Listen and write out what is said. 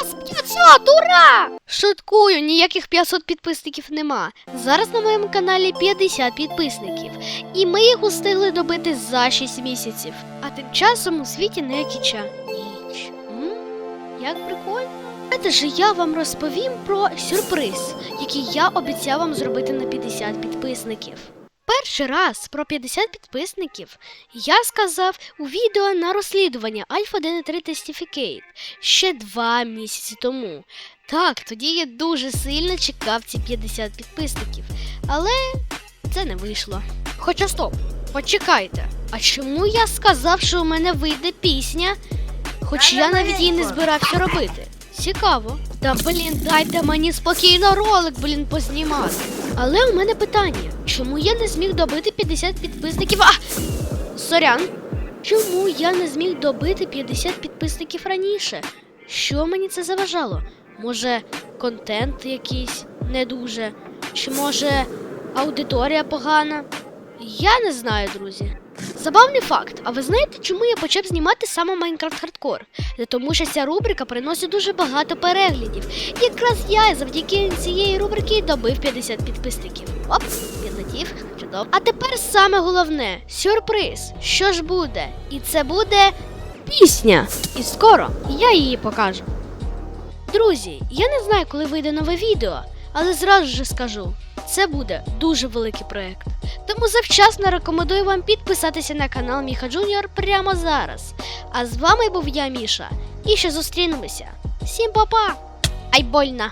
Єс! 500! Ура! Шуткую, ніяких 500 підписників нема. Зараз на моєму каналі 50 підписників. І ми їх устигли добити за 6 місяців. А тим часом у світі не кіча. Ніч. М? Як прикольно. Це ж я вам розповім про сюрприз, який я обіцяв вам зробити на 50 підписників. Перший раз про 50 підписників я сказав у відео на розслідування Alpha 1.3 Testificate ще два місяці тому. Так, тоді я дуже сильно чекав ці 50 підписників, але це не вийшло. Хоча стоп, почекайте. А чому я сказав, що у мене вийде пісня, хоч я навіть її не збирався робити? Цікаво. Та блін, дайте мені спокійно ролик, блін, познімати. Але у мене питання: чому я не зміг добити 50 підписників? А! Сорян. Чому я не зміг добити 50 підписників раніше? Що мені це заважало? Може, контент якийсь не дуже? Чи може аудиторія погана? Я не знаю, друзі. Забавний факт, а ви знаєте, чому я почав знімати саме Майнкрафт Хардкор? Це тому що ця рубрика приносить дуже багато переглядів. Якраз я завдяки цієї рубрики добив 50 підписників. Оп, підлетів, чудово. А тепер саме головне сюрприз. Що ж буде? І це буде пісня. І скоро я її покажу. Друзі, я не знаю, коли вийде нове відео, але зразу же скажу, це буде дуже великий проект. Тому завчасно рекомендую вам підписатися на канал Міха Джуніор прямо зараз. А з вами був я, Міша, і ще зустрінемося. Всім па-па! Ай больно!